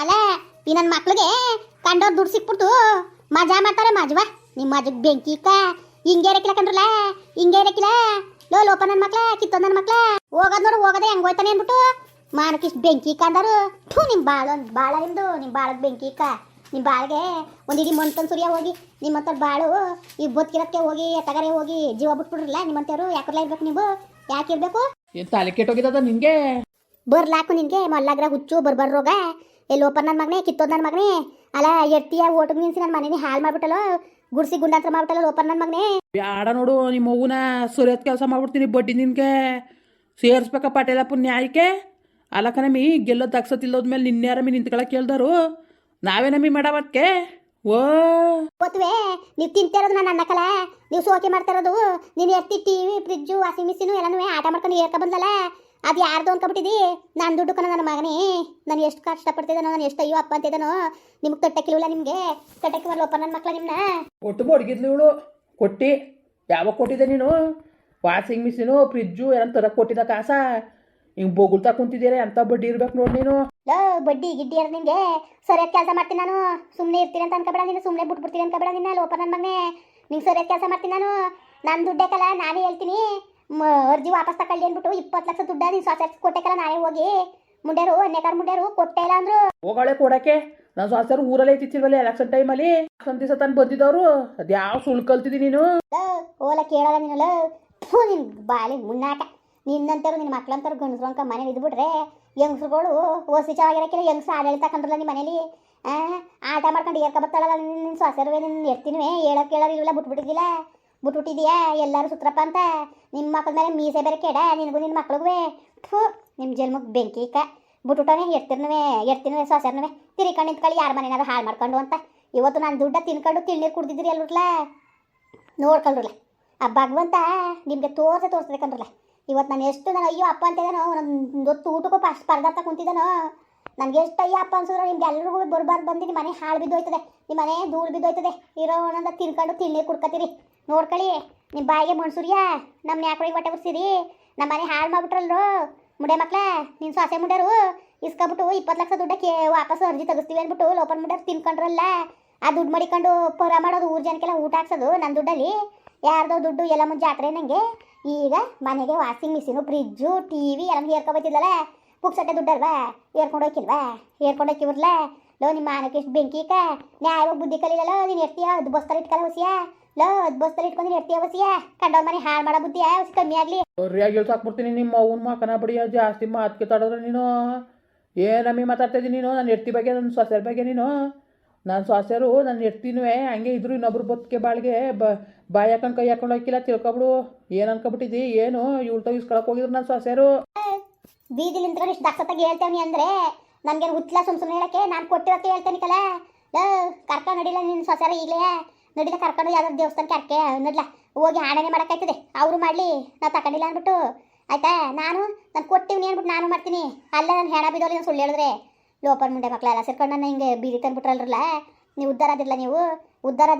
ಅಲ್ಲ ಈ ನನ್ನ ಮಕ್ಳಿಗೆ ಕಂಡೋರ್ ದುಡ್ಡು ಸಿಕ್ಬಿಡ್ತು. ಮಜಾ ಮಾಡ್ತಾರೆ ಮಜವಾ. ನಿಮ್ಮ ಮಜಗ್ ಬೆಂಕಿ ಇಕ್ಕ ಹಿಂಗೆ ಇರಕಿಲ್ಲ ಕಂಡ್ರಲ್ಲ ಹಿಂಗೆ ಇರಕಿಲ್ಲ. ಲೋ ಲೋಪ ನನ್ನ ಮಕ್ಳ ಕಿತ್ತೋ ನನ್ನ ಮಕ್ಳ. ಹೋಗೋದ್ ನೋಡು ಹೋಗೋದೆ ಹೆಂಗ್ ಹೋಯ್ತಾನೆ ಅನ್ಬಿಟ್ಟು ಮಾನಕ್ಕಿಷ್ಟು ಬೆಂಕಿ ಕಂಡರು ಥೂ ನಿಮ್ಮ ಬಾಳ ಬಾಳ ನಿಮ್ದು ನಿಮ್ಮ ಬಾಳಗ್ ಬೆಂಕಿ ಇಕ್ಕ. ನಿಮ್ಮ ಬಾಳಿಗೆ ಒಂದು ಇಡೀ ಮಂತನ್ ಸುರಿಯ ಹೋಗಿ ನಿಮ್ಮಂತ ಬಾಳು ಈ ಬದುಕಿರಕ್ಕೆ ಹೋಗಿ ತಗರೆ ಹೋಗಿ ಜೀವ ಬಿಟ್ಬಿಡ್ರಲ್ಲ ನಿಮ್ಮಂತವ್ರು ಯಾಕಲ್ಲ ಇರ್ಬೇಕು ನೀವು? ಯಾಕಿರ್ಬೇಕು ಏನು ತಲೆ ಕೆಟ್ಟೋಗಿದ್ದದ ನಿನಗೆ? ಬರ್ಲಾಕು ನಿನ್ಗೆ ಮಲ್ಲಾಗ್ರ ಹುಚ್ಚು ಬರ್ಬರ್ ರೋಗ ಎಲ್ಲಿ ಓಪನ್ ನನ್ನ ಮಗನೇ ಕಿತ್ತೋದ್ ನನ್ನ ಮಗನೇ? ಅಲ್ಲ ಎರ್ತಿಯ ಓಟಗ್ ನಿನ್ಸಿ ನನ್ನ ಮನೇನಿ ಹಾಳು ಮಾಡ್ಬಿಟ್ಟಲ್ಲ? ಗುಡ್ಸಿ ಗುಂಡಾಂತರ ಮಾಡ್ಬಿಟ್ಟಲ್ಲ ಓಪನ್ ನನ್ನ ಮಗನೇ? ಬ್ಯಾಡ ನೋಡು ನಿಮ್ಮ ಮಗುನ ಸುರಿಯೋದ್ ಕೆಲಸ ಮಾಡ್ಬಿಡ್ತೀನಿ ಬಡ್ಡಿ ನಿನಗೆ. ಸೇರಿಸ್ಬೇಕ ಪಟೇಲಪ್ಪ ನ್ಯಾಯಕ್ಕೆ ಅಲ್ಲ ನಮ್ಮಿ ಗೆಲ್ಲೋದು ತಗ್ಸತಿಲ್ಲೋದ್ಮೇಲೆ ನಿನ್ನ ನಿಂತ್ಕೊಳಕ್ಕೆ ಕೇಳ್ದಾರು? ನಾವೇ ನಮ್ಮಿ ಮಾಡವತ್ಕೆ ಓ. ಗೊತ್ತುವೆ ನೀವು ತಿಂತಿರೋದು ನಾನು ಅನ್ನಕಲ ನೀವು ಸೋಕೆ ಮಾಡ್ತಿರೋದು ನೀನು T TV fridge washing machine ಎಲ್ಲನೂ ಆಟ ಮಾಡ್ಕೊಂಡು ಏರ್ಕ ಬಂದಲ್ಲ ಅದು ಯಾರ್ದು ಅನ್ಕೊಬಿಟ್ಟಿದಿ ನಾನು ದುಡ್ಡು ಕಣ ನನ್ನ ಮಗನೇ. ನಾನು ಎಷ್ಟು ಕಷ್ಟಪಡ್ತಿದ್ದಾನೋ ನಾನು ಎಷ್ಟು ಅಯ್ಯೋ ಅಪ್ಪ ಅಂತಿದ್ದಾನೋ ನಿಮ್ಗೆ ತೊಟ್ಟಕ್ಕಿಲ್ವಲ್ಲ ನಿಮಗೆ? ತಟ್ಟಕ್ಕೆ ಬರಲ್ಲ ನನ್ನ ಮಕ್ಳ ನಿಮ್ಮನ್ನ ಕೊಟ್ಟು ಬಡ್ಗಿದ್ಲು ಇವಳು. ಕೊಟ್ಟಿ. ಯಾವಾಗ ಕೊಟ್ಟಿದ್ದೆ ನೀನು? ವಾಷಿಂಗ್ ಮಿಷಿನು ಫ್ರಿಜ್ಜು ಏನಂತ ತರಕ್ಕೆ ಕೊಟ್ಟಿದ್ದ ಕಾಸ. ಹಿಂಗೆ ಬೊಗುಳ್ತಾ ಕುಂತಿದ್ದೀರ ಎಂಥ ಬಡ್ಡಿ ಇರ್ಬೇಕು ನೋಡಿ ನೀನು. ಲೋ ಬಡ್ಡಿ ಗಿಡ್ಡಿ ಅದ ನಿಮಗೆ ಸರಿಯಾದ ಕೆಲಸ ಮಾಡ್ತೀನಿ ನಾನು. ಸುಮ್ಮನೆ ಇರ್ತೀನಿ ಅಂತ ಅನ್ಕೋಬೇಡ ನೀನು. ಸುಮ್ಮನೆ ಬಿಟ್ಬಿಡ್ತೀನಿ ಅನ್ಕೋಬೇಡ ನಿನ್ನ ಲೋಪ ನನ್ನ ಮಗನೇ. ನಿಂಗೆ ಸರಿಯಾದ ಕೆಲಸ ಮಾಡ್ತೀನಿ ನಾನು. ನನ್ನ ದುಡ್ಡೇಕಲ್ಲ ನಾನೇ ಹೇಳ್ತೀನಿ. ಅರ್ಜಿ ವಾಪಸ್ ತಕೊಳ್ಳಿ ಅಂದ್ಬಿಟ್ಟು ಇಪ್ಪತ್ತು ಲಕ್ಷ ದುಡ್ಡ ನೀನು ಸ್ವಚ್ಛ ಕೊಟ್ಟೆಕಲ್ಲ ನಾನೇ ಹೋಗಿ. ಮುಂಡ್ಯಾರು ಅನ್ಯಕಾರ ಮುಂಡ್ಯಾರು ಕೊಟ್ಟೆ ಇಲ್ಲ ಅಂದ್ರು. ಹೋಗಾಳೆ ಕೊಡಕ್ಕೆ. ನಾನು ಸಾಸರು ಊರಲ್ಲೇ ಇತ್ತಿಲ್ವಲ್ಲ ಎಲೆಕ್ಷನ್ ಟೈಮಲ್ಲಿ ಅಲ್ಲಿ. ಸಂತಿ ತಾನು ಬಂದಿದ್ದವರು. ಅದು ಯಾವ ಸುಳ್ಳು ಕಲ್ತಿದ್ದಿ ನೀನು? ಓಲ ಕೇಳಲ್ಲ ನೀನಲ್ಲ ಫೂ ಥೂ ನಿನ್ ಬಾಲಿ ಮುನ್ನಾಟ. ನಿನ್ನಂತರು ನಿನ್ನ ಮಕ್ಕಳಂತರು ಗಂಡಸ್ರು ಅಂಕ ಮನೇಲಿ ಇದ್ಬಿಟ್ರೆ ಹೆಂಗಸ್ರುಗಳು ಓಸಿ ಚೆನ್ನಾಗಿರಕ್ಕಿಲ್ಲ ಹೆಂಗಸ್ರು ಆಡಳಿತ ಕಂಡ್ರಲ್ಲ ನಿಮ್ಮ ಮನೇಲಿ. ಆಟ ಮಾಡ್ಕೊಂಡು ಏರ್ಕ ಬರ್ತಾಳಲ್ಲ ನಿನ್ನ ಸೊಸೆರುವೆ ನಿನ್ನ ಹೇಳೋ ಹೇಳಕ್ ಕೇಳೋದಿಲ್ಲ ಬಿಟ್ಬಿಟ್ಟಿದ್ದಿಲ್ಲ. ಬಿಟ್ಬಿಟ್ಟಿದ್ಯಾ ಎಲ್ಲರೂ ಸುತ್ರಪ್ಪ ಅಂತ? ನಿಮ್ಮ ಮಕ್ಕಳ ಮೇಲೆ ಮೀಸೆ ಬೇರೆ ಕೇಡ, ನಿನಗೂ ನಿನ್ನ ಮಕ್ಳಿಗೂ ಥೂ ನಿಮ್ಮ ಜನ್ಮಕ್ಕೆ ಬೆಂಕಿ ಕ ಬಿಟ್ಬಿಟ್ಟವೇ ಎರ್ತಿರ್ನವೆ ಎರ್ತಿನವೆ ಸೊಸೆರ್ನವೆ ತಿರ್ಕೊಂಡು ನಿಂತ್ಕೊಳ್ಳಿ ಯಾರ ಮನೇನಾದ್ರು ಹಾಳು ಮಾಡ್ಕೊಂಡು ಅಂತ. ಇವತ್ತು ನಾನು ದುಡ್ಡ ತಿನ್ಕೊಂಡು ತಿಳ್ನೀರು ಕುಡ್ದಿದ್ರಿ ಅಲ್ಬಿಟ್ಲ ನೋಡ್ಕೊಂಡ್ರಲ್ಲ ಆ ಭಗವಂತ, ನಿಮಗೆ ತೋರಿಸೆ ತೋರಿಸ್ಬೇಕಂದ್ರಲ್ಲ ಇವತ್ತು ನಾನು ಎಷ್ಟು ನಾನು ಅಯ್ಯೋ ಅಪ್ಪ ಅಂತಿದ್ದಾನೋ ಒಂದು ಹೊತ್ತು ಊಟಕ್ಕೂ ಫಸ್ಟ್ ಸ್ಪರ್ಧಾರ್ಥ ಕುಂತಿದ್ದಾನೋ ನನಗೆ ಎಷ್ಟು ಅಯ್ಯೋ ಅಪ್ಪ ಅನ್ಸಿದ್ರೆ, ನಿಮ್ಗೆ ಎಲ್ಲರಿಗೂ ಬರ್ಬಾರ್ದು ಬಂದು ನಿಮ್ಮ ಮನೆ ಹಾಳು ಬಿದ್ದೋಯ್ತದೆ. ನಿಮ್ಮ ಮನೆ ಧೂಳು ಬಿದ್ದೋಯ್ತದೆ. ಇರೋ ಒಂದೊಂದು ತಿನ್ಕೊಂಡು ತಿನ್ನೀರು ಕುಡ್ಕತ್ತೀರಿ. ನೋಡ್ಕೊಳ್ಳಿ ನಿಮ್ಮ ಬಾಯಿಗೆ ಮಣ್ಸೂರ್ಯ ನಮ್ಮ ಯಾಕೊಳಗೆ ಬಟ್ಟೆ ಬರ್ಸಿರಿ ನಮ್ಮ ಮನೆ ಹಾಳು ಮಾಡ್ಬಿಟ್ರಲ್ರು. ಮುಡೆ ಮಕ್ಳ ನಿನ್ನ ಸೊಸೆ ಮುಡ್ಯಾರು. ಇಸ್ಕೊಬಿಟ್ಟು ಇಪ್ಪತ್ತು ಲಕ್ಷ ದುಡ್ಡಕ್ಕೆ ವಾಪಸ್ ಅರ್ಜಿ ತೆಗಿಸ್ತೀವಿ ಅಂದ್ಬಿಟ್ಟು ಲೋಪನ್ ಮುಡ್ಯಾರು ತಿನ್ಕೊಂಡ್ರಲ್ಲ. ಆ ದುಡ್ಡು ಮಡಿಕೊಂಡು ಪೊರ ಮಾಡೋದು ಊರು ಜನಕ್ಕೆಲ್ಲ ಊಟ ಹಾಕ್ಸೋದು ನನ್ನ ದುಡ್ಡಲ್ಲಿ. ಯಾರ್ದೋ ದುಡ್ಡು ಎಲ್ಲ ಮುಂಚೆ ಜಾತ್ರೆ ನಂಗೆ. ಈಗ ಮನೆಗೆ washing machine, fridge, T V ಎಲ್ಲ ಹೇರ್ಕೊಬತ್ತಿದ್ದಲ್ಲ ಪುಕ್ಸಟ್ಟೆ ದುಡ್ಡಲ್ವಾ? ಏರ್ಕೊಂಡು ಹೋಗಿಲ್ವಾ ಏರ್ಕೊಂಡು ಹೋಗಿವ್ರಲ್ಲ ಲೋ, ನಿಮ್ಮ ಮಾನಕ್ಕೆ ಎಷ್ಟು ಬೆಂಕಿ ಇಕ್ಕ ನ್ಯಾಯವಾಗಿ ಬುದ್ಧಿ ಕಲಿಲಲ್ಲ ನೀನು ಎಷ್ಟು ಅದು ಬಸ್ತಲ್ಲಿ ಇಟ್ಕಲ್ಲ ಹೊಸಿಯ? ಲೋ ಅದು ಬಸ್ತಲ್ಲಿ ಇಟ್ಕೊಂಡು ನೀನು ಎರ್ತೀಯ ಹೊಸಿಯ ಮನೆ ಹಾಳು ಮಾಡೋ ಬುದ್ಧಿಯ ಹೊಸಿ ಕಮ್ಮಿ ಆಗಲಿ? ಸರಿಯಾಗಿ ಹೇಳ್ತಾ ಹಾಕ್ಬಿಡ್ತೀನಿ ನಿಮ್ಮ ಅವ್ವನ ಮಾಕನ ಬಡಿಯ ಜಾಸ್ತಿ ಮಾತಿಗೆ ತಡೋದ್ರೆ ನೀನು. ಏನಮ್ಮಿ ಮಾತಾಡ್ತಾ ಇದ್ದೀನಿ ನೀನು ನನ್ನ ಎರ್ತಿ ಬಗ್ಗೆ ನನ್ನ ಸೊಸೆರ ಬಗ್ಗೆ ನೀನು. ನಾನು ಸೊಸೆರು ನನ್ನ ಎರ್ತಿನುವೆ ಹಂಗೆ ಇದ್ರು ಇನ್ನೊಬ್ರು ಬದುಕೆ ಬಾಳಿಗೆ ಬಾಯಿ ಹಾಕೊಂಡು ಕೈ ಹಾಕೊಂಡು ಹೋಗಿಲ್ಲ ತಿಳ್ಕೊಬಿಡು. ಏನು ಅನ್ಕೊಬಿಟ್ಟಿದ್ದಿ ಏನು ಇವ್ಳು ಇಸ್ಕೊಳಕ್ ಹೋಗಿದ್ರು ನನ್ನ ಸೊಸೆರು. ಬೀದಿ ನಿಂತ್ಕೊಂಡು ಇಷ್ಟು ದಕ್ಷತಾಗಿ ಹೇಳ್ತೇವನಿ ಅಂದ್ರೆ ನನಗೇನು ಹುಚ್ಚಲ ಸುಮ್ ಸುಮ್ಮನೆ ಹೇಳಕ್ಕೆ ನಾನು ಕೊಟ್ಟಿರೋಕ್ಕೆ ಹೇಳ್ತೇನೆ ಕಲ. ಕರ್ಕೊಂಡು ನಡಿಲ್ಲ ನಿನ್ನ ಸೊಸೆರ ಈಗಲೇ. ನಡಿಲ ಕರ್ಕೊಂಡು ಯಾವ್ದಾದ್ರು ದೇವಸ್ಥಾನಕ್ಕೆ ಅರ್ಕೆ ನಡ್ಲ ಹೋಗಿ ಆಣನೆ ಮಾಡೋಕ್ಕಾಯ್ತದೆ. ಅವರು ಮಾಡಲಿ, ನಾವು ತಗೊಂಡಿಲ್ಲ ಅಂದ್ಬಿಟ್ಟು. ಆಯ್ತಾ? ನಾನು ನಾನು ಕೊಟ್ಟಿವ್ನಿ ಅಂದ್ಬಿಟ್ಟು ನಾನು ಮಾಡ್ತೀನಿ. ಅಲ್ಲ, ನಾನು ಹೆಣ ಬಿದ್ದೋಲಿ ನಾನು ಸುಳ್ಳು ಹೇಳಿದ್ರೆ. ಲೋಪರ್ ಮುಂಡೆ ಮಕ್ಕಳೆಲ್ಲ ಸೇರ್ಕೊಂಡು ನನ್ನ ಹಿಂಗೆ ಬೀದಿ ತಂದ್ಬಿಟ್ರಲ್ರಲ್ಲ. ನೀವು ಉದ್ದಾರ ಆದಿರಲ್ಲ ನೀವು? ಉದ್ದಾರ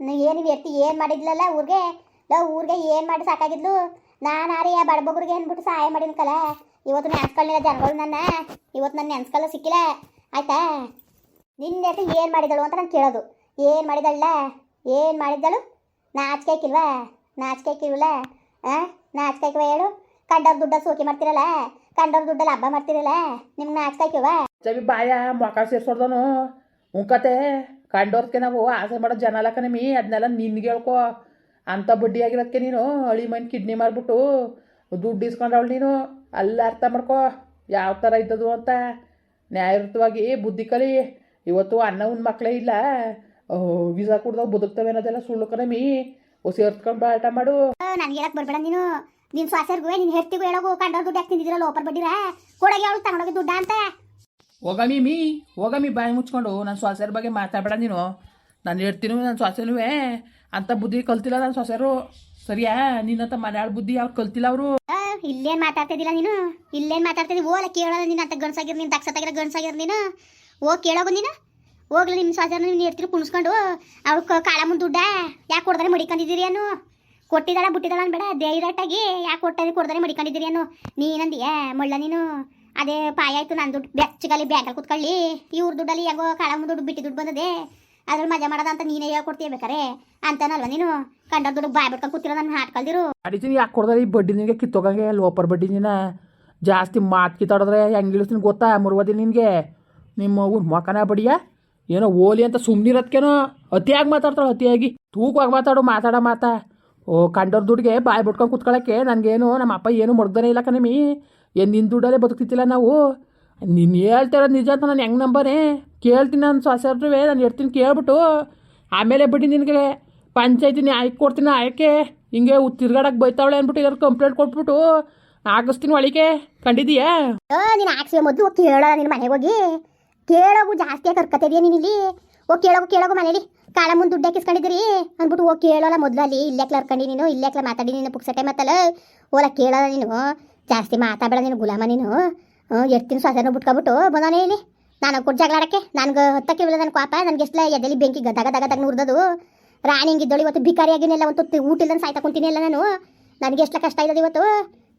ನೀವು ಏನು ವ್ಯಕ್ತಿ ಏನು ಮಾಡಿದ್ಲಲ್ಲ ಊರಿಗೆ? ಲೋ, ಊರಿಗೆ ಏನು ಮಾಡಿ ಸಾಕಾಗಿದ್ಲು? ನಾನು ಆರಿ ಆ ಬಡಬಗ್ರಿಗೆ ಅಂದ್ಬಿಟ್ಟು ಸಹಾಯ ಮಾಡಿದ್ಕಲ್ಲ ಇವತ್ತು ನೆನ್ಸ್ಕೊಳ್ಳಿಲ್ಲ ಜನಗಳು ನನ್ನ. ಇವತ್ತು ನನ್ನ ನೆನ್ಸ್ಕೊಳ್ಳೋ ಸಿಕ್ಕಿಲ್ಲ. ಆಯ್ತಾ? ನಿನ್ನೆ ಏನು ಮಾಡಿದಳು ಅಂತ ನಾನು ಕೇಳೋದು. ಏನು ಮಾಡಿದಳ ಏನು ಮಾಡಿದ್ದಳು? ನಾಚಿಕೆ ಹಾಕಿಲ್ವಾ ನಾಚಿಕೆ ಹಾಕಿಲ್ವಲ್ಲ ಆ? ನಾಚಿಕೆ ಹೇಳು. ಕಂಡವ್ರ ದುಡ್ಡ ಸೋಕಿ ಮಾಡ್ತಿರಲ್ಲ? ಕಂಡವ್ರ ದುಡ್ಡಲ್ಲಿ ಹಬ್ಬ ಮಾಡ್ತಿರಲ್ಲ? ನಿಮ್ಗೆ ನಾಚಿಕೆ ಹಾಕಿಲ್ವಾ ಚವಿ ಬಾಯ, ಮೊಕ ಸೇರ್ಸೋರ್ದನು. ಉಂಕತೆ ಕಂಡೋರ್ಕೆ ನಾವು ಆಸೆ ಮಾಡೋ ಜನ ಅಲ್ಲ ಕಣಮಿ ಅದನ್ನೆಲ್ಲ ನಿನ್ಗೆ ಹೇಳ್ಕೊ. ಅಂಥ ಬಡ್ಡಿ ಆಗಿರೋದಕ್ಕೆ ನೀನು. ಹಳಿ ಮೈನ್ ಕಿಡ್ನಿ ಮಾರ್ಬಿಟ್ಟು ದುಡ್ಡು ಇಸ್ಕೊಂಡವಳು ನೀನು. ಅಲ್ಲ ಅರ್ಥ ಮಾಡ್ಕೊ. ಯಾವ ಥರ ಇದ್ದದು ಅಂತ. ನ್ಯಾಯಯುತವಾಗಿ ಬುದ್ಧಿ ಕಲಿ. ಇವತ್ತು ಅನ್ನವನ್ನ ಮಕ್ಕಳೇ ಇಲ್ಲ. ವೀಸಾ ಕೊಡ್ದಾಗ ಬದುಕ್ತವೆ ಅನ್ನೋದೆಲ್ಲ ಸುಳ್ಳು ಕರಮಿ ಹೊಸಿ ಹರ್ತ್ಕೊಂಡು ಬಾಟ ಮಾಡು. ನನಗೆ ಹೇಳಕ್ ಬರ್ಬೇಡ ನೀನು. ನಿನ್ ಸ್ವಾಸರ್ಗೂ ನಿನ್ ಹೆರ್ತಿಗೂ ಹೇಳೋಗು ಕಂಡ ದುಡ್ಡು ಯಾಕೆ ತಿಂದಿದ್ರಲ್ಲ ಓಪರ್ ಬಡ್ಡಿರ? ಕೊಡಗೆ ಅವಳು ತಗೊಂಡೋಗಿ ದುಡ್ಡ ಅಂತ? ಹೋಗಮಿ ಮೀ ಹೋಗಮಿ ಬಾಯಿ ಮುಚ್ಕೊಂಡು ನನ್ನ ಸ್ವಾಸರ ಬಗ್ಗೆ ಮಾತಾಡಬೇಡ ನೀನು. ನಾನು ಹೇಳ್ತೀನಿ ನನ್ನ ಸೊಸೆನೂ ಅಂತ ಬುದ್ಧಿ ಕಲ್ತಿಲ್ಲ ನನ್ನ ಸೊಸೆರು ಸರಿಯಾ? ನಿನ್ನಂತ ಮನೆಯಾಳ ಬುದ್ಧಿ ಅವ್ರು ಕಲ್ತಿಲ್ಲ ಅವರು? ಇಲ್ಲೇನು ಮಾತಾಡ್ತಿದ್ದಿಲ್ಲ ನೀನು? ಇಲ್ಲೇನು ಮಾತಾಡ್ತಿದ್ದಿ? ಓಲ ಕೇಳೋದ ನೀನು ಅಂತ ಗಣಸಾಗಿರ್ ನೀನು ತಗ್ಸತ್ತಾಗಿರೋ ಗಣಸಾಗಿರ್ ನೀನು? ಓ ಕೇಳೋಗು ನೀನು? ಹೋಗ್ಲಿ ನಿಮ್ಮ ಸ್ವಾಸರ್ ನೀನು ಇರ್ತೀರಿ ಕುಣಿಸ್ಕೊಂಡು. ಅವ್ಳು ಕಾಳ ಮುಂದೆ ದುಡ್ಡ ಯಾಕೆ ಕೊಡ್ದಾನೆ ಮಡಿಕೊಂಡಿದ್ದೀರಿ ಅನ್ನು? ಕೊಟ್ಟಿದ್ದಾಳ, ಬಿಟ್ಟಿದ್ದಾಳ ಅನ್ಬೇಡ. ಡೈರೆಕ್ಟಾಗಿ ಯಾಕೆ ಕೊಟ್ಟಾರೆ ಕೊಡ್ದಾನೆ ಮಡಿಕೊಂಡಿದ್ದೀರಿ ಅನ್ನು? ನೀನಂದಿಯ ಮೊಳ್ಳ ನೀನು? ಅದೇ ಪಾಯ ಆಯ್ತು ನನ್ನ ದುಡ್ಡು ಬೆಚ್ಚಗಲ್ಲಿ ಬ್ಯಾಂಕಲ್ಲಿ ಕುತ್ಕೊಳ್ಳಿ. ಇವ್ರ ದುಡ್ಡಲ್ಲಿ ಹೆಂಗೋ ಮುಂದೆ ದುಡ್ಡು ಬಿಟ್ಟು ದುಡ್ಡು ಬಂದದೆ. ಅದ್ರಲ್ಲಿ ಮಜಾ ಮಾಡೋದ ಅಂತ ನೀನೇ ಹೇಳ್ಕೊಡ್ತೀಯ ಬೇಕಾರೆ? ಅಂತಾನಲ್ವ ನೀನು? ಕಂಡ ದುಡ್ಡು ಬಾಯ್ ಬಿಟ್ಕೊಂಡು ಕೂತಿರೋ ನನ್ನ ಹಾಟ್ಕೊಳ್ದಿರು ಅಡಿತೀನಿ ಯಾಕೆ ಕೊಡ್ದಾರೆ ಈ ಬಡ್ಡಿ ನಿನಗೆ ಕಿತ್ತೋಗಂಗೆ, ಲೋಪರ್ ಬಡ್ಡಿ ನೀನ? ಜಾಸ್ತಿ ಮಾತು ಕಿತ್ತಾಡಿದ್ರೆ ಹೆಂಗೆ ಇಳಿಸ್ತೀನಿ ಗೊತ್ತಾ ಮುರುವದಿ ನಿನಗೆ? ನಿಮ್ಮ ಮೊಕನ ಬಡಿಯ? ಏನೋ ಓಲಿ ಅಂತ ಸುಮ್ಮನಿರೋದ್ಕೇನೋ ಅತಿಯಾಗಿ ಮಾತಾಡ್ತಾಳೆ, ಅತಿಯಾಗಿ. ತೂಕವಾಗಿ ಮಾತಾಡು, ಮಾತಾಡ, ಮಾತಾ. ಓ ಕಂಡೋರ್ ದುಡ್ಡಿಗೆ ಬಾಯಿ ಬಿಟ್ಕೊಂಡು ಕುತ್ಕೊಳ್ಳೋಕ್ಕೆ ನನಗೇನು ನಮ್ಮ ಅಪ್ಪ ಏನು ಮಡ್ದಾನೆ ಇಲ್ಲ ಕಣಮಿ. ಏನು ನಿನ್ನ ದುಡ್ಡಲ್ಲೇ ಬದುಕ್ತಿತ್ತಿಲ್ಲ ನಾವು? ನೀನು ಹೇಳ್ತಿರೋದು ನಿಜ ಅಂತ ನಾನು ಹೆಂಗೆ ನಂಬನೇ? ಕೇಳ್ತೀನಿ ನಾನು ಸೊಸೆರ್ವೇ ನಾನು ಹೇಳ್ತೀನಿ ಕೇಳ್ಬಿಟ್ಟು. ಆಮೇಲೆ ಬಿಡಿ ನಿನಗೆ. ಪಂಚಾಯತಿ ಆಯ್ಕೆ ಕೊಡ್ತೀನಿ ಆಯ್ಕೆ ಹಿಂಗೆ ತಿರ್ಗಾಡಕ್ಕೆ ಬೈತಾವಳೆ ಅಂದ್ಬಿಟ್ಟು ಇದ್ರ ಕಂಪ್ಲೇಂಟ್ ಕೊಟ್ಬಿಟ್ಟು ಆಗಿಸ್ತೀನಿ ಒಳಗೆ. ಕಂಡಿದೀಯಾ ನೀನು ಮೊದಲು ನಿನ್ನ ಮನೆಗೆ ಹೋಗಿ. ಕೇಳೋಗು ಜಾಸ್ತಿ ಕರ್ಕತಿದೀಯ ನೀನು ಇಲ್ಲಿ. ಓ ಕೇಳೋಗು ಕೇಳೋಗು ಮನೇಲಿ. ಕಾಲ ಮುಂದೆ ದುಡ್ಡು ಹಾಕಿಸ್ಕೊಂಡಿದ್ರಿ ಅಂದ್ಬಿಟ್ಟು ಓ ಕೇಳೋಲ್ಲ ಮೊದಲು ಅಲ್ಲಿ. ಇಲ್ಲೇ ಹರ್ಕೊಂಡು ನೀನು ಇಲ್ಲೇಕ್ಲ ಮಾತಾಡಿ ನೀನು ಪುಕ್ಸಟೆ ಮತ್ತಲ್ಲ ಓಲ ಕೇಳೋಲ್ಲ ನೀನು. ಜಾಸ್ತಿ ಮಾತಾಡಬೇಡ ನೀನು, ಗುಲಾಮ ನೀನು. ಎಡ್ತೀನಿ ಸೊಸೆನೂ ಬಿಟ್ಕೊಬಿಟ್ಟು ಬಂದಾನೆ ಇಲ್ಲಿ. ನಾನು ಕೊಟ್ಟು ಜಗಳಾಡಕ್ಕೆ ನನಗೆ ಹತ್ತಕ್ಕೆ ಇಲ್ಲ ನನ್ನ ಪಾಪ ನನಗೆ ಎಷ್ಟಲ ಎದೆಲಿ ಬೆಂಕಿ ಗದಾಗ ದಗ ದಗ ನುರ್ದದು ರಾಣಿ ಹಿಂಗಿದ್ದಳು ಇವತ್ತು ಭಿಕಾರಿಯಾಗಿನೆಲ್ಲ ಒಂದು ತುತ್ತು ಊಟ ಇಲ್ಲ ಸಾಯ್ತಾ ಕುಂತೀನಿ ಅಲ್ಲ ನಾನು. ನನಗೆ ಎಷ್ಟು ಕಷ್ಟ ಇದ್ದದ ಇವತ್ತು?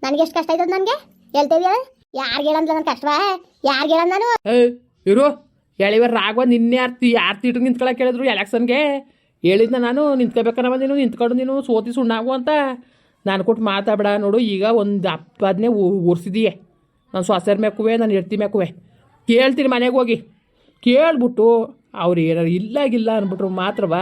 ನನಗೆ ಎಷ್ಟು ಕಷ್ಟ ಇದ್ದದ ನನಗೆ? ಹೇಳ್ತಾ ಇದೆಯಾ ಯಾರಿಗೆ ಹೇಳಂದ್ಲ ನನ್ನ ಕಷ್ಟವಾ? ಯಾರಿಗೆ ಹೇಳಂದ ನಾನು? ಏ ಹೇಳಿವ ರಾಘವ ನಿನ್ನೆ ಆರ್ತಿ ಯಾರು ತಿಟ್ಟು ನಿಂತ್ಕೊಳಕ್ಕೆ ಹೇಳಿದ್ರು ಎಲೆಕ್ಷನ್ಗೆ. ಹೇಳಿದ್ನ ನಾನು ನಿಂತ್ಕೋಬೇಕನ್ನವ ನೀನು, ನಿಂತ್ಕೊಂಡು ನೀನು, ಸೋತಿ ಸುಣ್ಣಾಗು ಅಂತ. ನಾನು ಕೊಟ್ಟು ಮಾತಾಡ ನೋಡು, ಈಗ ಒಂದು ಅಪ್ಪದನ್ನೇ ಉರ್ಸಿದೀಯೆ ನಾನು ಸೊಸೆರ್ ಮೇಕುವೆ ನಾನು ಎಡ್ತಿ ಮೇಕುವೆ ಕೇಳ್ತೀನಿ ಮನೆಗೆ ಹೋಗಿ. ಕೇಳಿಬಿಟ್ಟು, ಅವ್ರು ಏನಾರು ಇಲ್ಲಾಗಿಲ್ಲ ಅಂದ್ಬಿಟ್ರು ಮಾತ್ರವ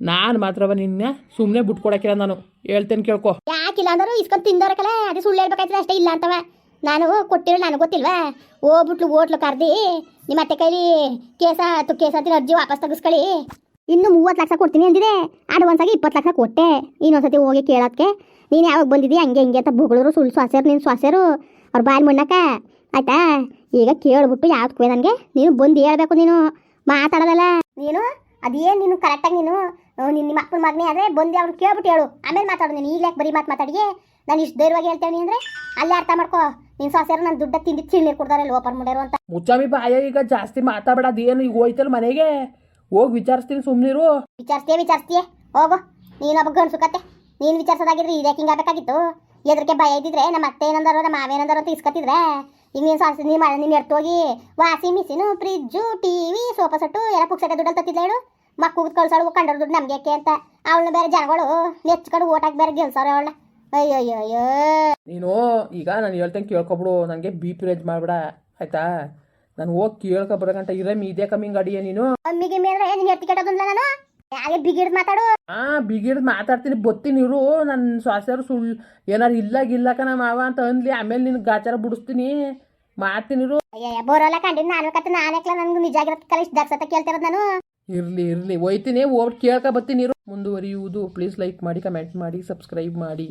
ನಾನು ಮಾತ್ರವ ನಿನ್ನ ಸುಮ್ಮನೆ ಬಿಟ್ಕೊಡಕ್ಕಿಲ್ಲ ನಾನು. ಹೇಳ್ತೇನೆ ಕೇಳ್ಕೊ. ಯಾಕಿಲ್ಲ ಅಂದ್ರೆ, ಇಸ್ಕೊಂಡು ತಿಂದವ್ರಕಲ್ಲ ಅದೇ ಸುಳ್ಳು ಹೇಳ್ಬೇಕಾಯ್ತದೆ, ಅಷ್ಟೇ ಇಲ್ಲ ಅಂತವ. ನಾನು ಕೊಟ್ಟಿರೋ ನನಗೆ ಗೊತ್ತಿಲ್ವಾ? ಹೋಗ್ಬಿಟ್ಲು ಓಟ್ಲು ಕರ್ದಿ. ನಿಮ್ಮ ಅತ್ತೆ ಕೈಲಿ ಕೇಸ ತು ಕೇಸ ಅಂತೀನಿ, ಅರ್ಜಿ ವಾಪಸ್ ತೆಗಿಸ್ಕೊಳ್ಳಿ. ಇನ್ನು ಮೂವತ್ತು ಲಕ್ಷ ಕೊಡ್ತೀನಿ ಅಂದಿದೆ. ಅಡ್ವಾನ್ಸಾಗಿ ಇಪ್ಪತ್ತು ಲಕ್ಷ ಕೊಟ್ಟೆ. ಇನ್ನೊಂದ್ಸತಿ ಹೋಗಿ ಕೇಳೋಕ್ಕೆ ನೀನು ಯಾವಾಗ ಬಂದಿದ್ದೀಯ ಹಂಗೆ ಹಿಂಗೆ ಅಂತ ಬುಗಳರು ಸುಳ್ಳು ಸ್ವಾಸ್ಯರು ನೀನು ಸ್ವಾಸ್ಯರು ಅವ್ರು ಬಾಯಿ ಮುಣ್ಣಕ್ಕ. ಆಯ್ತಾ? ಈಗ ಕೇಳ್ಬಿಟ್ಟು ಯಾವ್ದಕ್ಕೂ ನನಗೆ? ನೀನು ಬಂದು ಹೇಳ್ಬೇಕು ನೀನು. ಮಾತಾಡೋದಲ್ಲ. ನೀನು? ಅದೇನು ನೀನು? ಕರೆಕ್ಟಾಗಿ ನೀನು? ನಿನ್ನ ನಿಮ್ಮ ಅಪ್ಪನ ಮಗನೇ ಆದರೆ ಬಂದು ಅವ್ರು ಕೇಳ್ಬಿಟ್ಟು ಹೇಳು. ಆಮೇಲೆ ಮಾತಾಡೋದು ನೀನು. ಈಗಲೇ ಬರೀ ಮಾತು ಮಾತಾಡಿಗೆ ನಾನು ಇಷ್ಟು ಧೈರ್ಯವಾಗಿ ಹೇಳ್ತೇನೆ ಅಂದರೆ? ಅಲ್ಲೇ ಅರ್ಥ ಮಾಡ್ಕೋ. ನಿನ್ನ ಸಾಸ್ಯಾರ ನನ್ನ ದುಡ್ಡ ತಿನ್ನಿ ಚಿಣ್ಣೀರು ಕೊಡ್ತಾರೆ ಲೋಪರ್ ಮುಡ್ಯಾರು ಅಂತ. ಮುಚ್ಚಾಮಿ ಬಾಯ ಈಗ ಜಾಸ್ತಿ ಮಾತಾಡಬೇಡ ಅದೇನು ಈಗ ಹೋಯ್ತಲ್ ಮನೆಗೆ? ಹೋಗಿ ವಿಚಾರಿಸ್ತೀನಿ ಸುಮ್ಮನಿರು ವಿಚಾರಿಸ್ತೀಯ ವಿಚಾರಿಸ್ತೀಯ? ಹೋಗು. ನೀನೊಬ್ಬ ಒಬ್ಬ ಕತೆ. ನೀನು ವಿಚಾರಿಸೋದಾಗಿದ್ರೆ ಇದೇ ಹಿಂಗೆ ಆಗಬೇಕಾಗಿತ್ತು? ಎದ್ರಕ್ಕೆ ಭಯ ಇದ್ದಿದ್ರೆ ನಮ್ಮ ಅತ್ತೆ ಏನಂದಾರೋ ನಮ್ಮ ಮಾವ ಏನಂದಾರೋ ಅಂತ ಇಸ್ಕತ್ತಿದ್ರೆ ಈಗ ನೀನು ಸಾಸಿ ನೀನು ಮಾಡಿ ನೀನು ಎರ್ತೋಗಿ ವಾಸಿ machine fridge TV sofa set ಎಲ್ಲ ಪುಕ್ಸಕ್ಕೆ ದುಡ್ಡಲ್ಲಿ ತತ್ತಿದ್ಲ ಹೇಳು. ಮಕ್ಕಳು ಕಳ್ಸೋಳು ಕಂಡ್ರ ದುಡ್ಡು ನಮ್ಗೆ ಯಾಕೆ ಅಂತ. ಅವಳನ್ನ ಬೇರೆ ಜನಗಳು ನೆಚ್ಕೊಂಡು ಓಟಾಗಿ ಬೇರೆ ಗೆಲ್ಸೋರು ಅವಳನ್ನ ನೀನು ಈಗ ನಾನು ಹೇಳ್ತೇನೆ ಕೇಳ್ಕೊಬಿಡು ನನಗೆ ಬಿ ಪಿ ರೇಂಜ್ ಮಾಡಬೇಡ ಆಯ್ತಾ? ನಾನು ಹೋಗಿ ಕೇಳ್ಕೊಬರೋ ಗಂಟ ಇದೇ ಕಮ್ಮಿಂಗ್ ಅಡಿಯ ನೀನು. ಅಮ್ಮಿಗೆ ಮೇಲೆ ಏನು ಎತ್ತಿ ಕೆಟ್ಟೋದಲ್ಲ ನಾನು? ಯಾಕೆ ಬಿಗಿಡ್ದು ಮಾತಾಡು. ಹಾ ಬಿಗಿಡ್ ಮಾತಾಡ್ತೀನಿ ಬತ್ತೀನಿ ಇರು ನನ್ನ ಸ್ವಾಸ್ಯರು ಸುಳ್ಳು ಏನಾರು ಇಲ್ಲ ಗಿಲ್ಲಕ ನಮ್ಮ ಮಾವ ಅಂತ ಅಂದ್ಲಿ ಆಮೇಲೆ ನಿನ್ ಗಾಚಾರ ಬಿಡಿಸ್ತೀನಿ. ಮಾಡ್ತೀನಿ ಇರು. ಅಯ್ಯಯ್ಯ ಬೋರಲ್ಲ ಕಂಡಿದ್ದು ನಾನು ಕತ್ತೆ ನಾನೇಕ್ಲ ನನ್ಗೆ ನಿಜ ಆಗಿರತ್ತೆ ಕಲಿಸ್ ದಕ್ಷತೆ ಕೇಳ್ತಿರೋದು ನಾನು. ಇರ್ಲಿ ಇರ್ಲಿ ಹೋಯ್ತೀನಿ ಹೋಗ್ಬಿಟ್ಟು ಕೇಳ್ಕೊ ಬತ್ತೀನಿ ಇರು. ಮುಂದುವರಿಯುವುದು ಪ್ಲೀಸ್ ಲೈಕ್ ಮಾಡಿ ಕಮೆಂಟ್ ಮಾಡಿ ಸಬ್ಸ್ಕ್ರೈಬ್ ಮಾಡಿ.